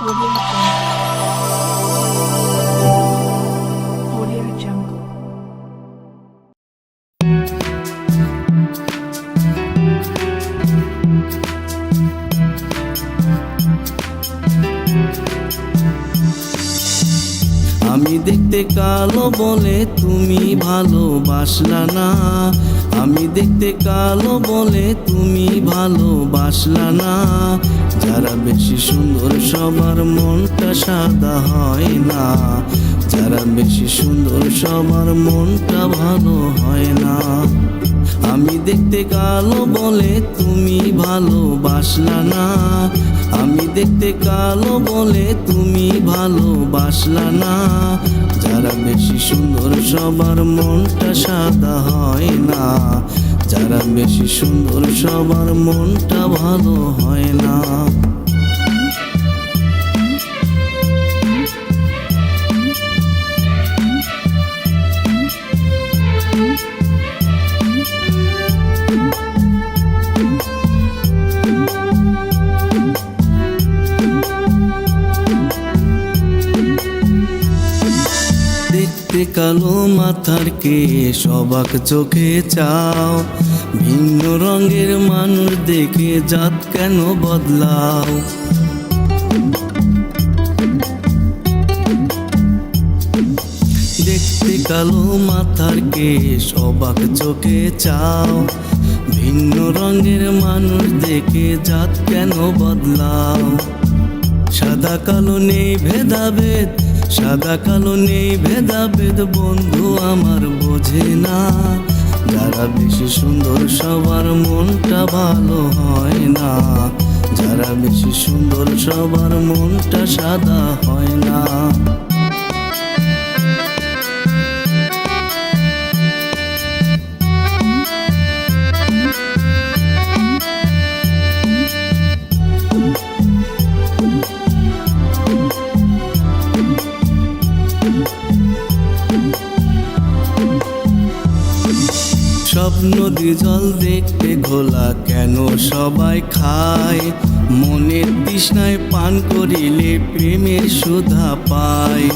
আমি দেখতে কালো বলে তুমি ভালোবাসলা না। আমি দেখতে কালো বলে তুমি ভালোবাসলা না। যারা বেশি সুন্দর, সবার মনটা সাদা হয় না। যারা বেশি সুন্দর, সবার মনটা ভালো হয় না। আমি দেখতে কালো বলে তুমি ভালোবাসলা না। আমি দেখতে কালো বলে তুমি ভালোবাসলা না। যারা বেশি সুন্দর, সবার মনটা সাদা হয় না। যারা বেশি সুন্দর সবার মনটা ভালো হয় না। দেখতে কালো মাথার কে সবাক চোখে চাও, ভিন্ন রঙের মানুষ দেখে জাত কেন বদলাও? দেখতে কালো মাথার কে সবাক চোখে চাও, ভিন্ন রঙের মানুষ দেখে জাত কেন বদলাও? সাদা কালো নেই ভেদাভেদ সাদা কালো নেই ভেদাভেদ, বন্ধু আমার বোঝে না। যারা বেশি সুন্দর, সবার মনটা ভালো হয় না। যারা বেশি সুন্দর, সবার মনটা সাদা হয় না। সব নদী জল দেখতে ঘোলা কেন সবাই খায়? মনের তৃষ্ণায় পান করিলে প্রেমের সুধা পায়।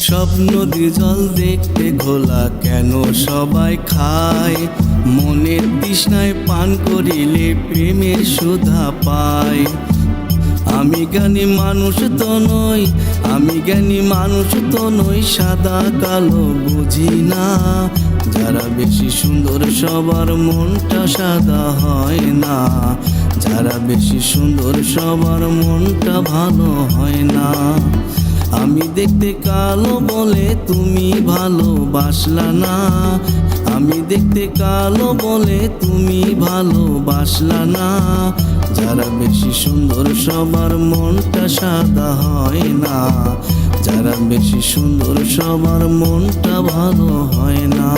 সব নদী জল দেখতে ঘোলা কেন সবাই খায়? মনের তৃষ্ণায় পান করিলে প্রেমের সুধা পায়। আমি জ্ঞানী মানুষ তো নই, আমি জ্ঞানী মানুষ তো নই, সাদা কালো বুঝি না। যারা বেশি সুন্দর, সবার মনটা সাদা হয় না। যারা বেশি সুন্দর, সবার মনটা ভালো হয় না। আমি দেখতে কালো বলে তুমি ভালোবাসলা না। আমি দেখতে কালো বলে তুমি ভালোবাসলা না। যারা বেশি সুন্দর, সবার মনটা সাদা হয় না। যারা বেশি সুন্দর, সবার মনটা ভালো হয় না।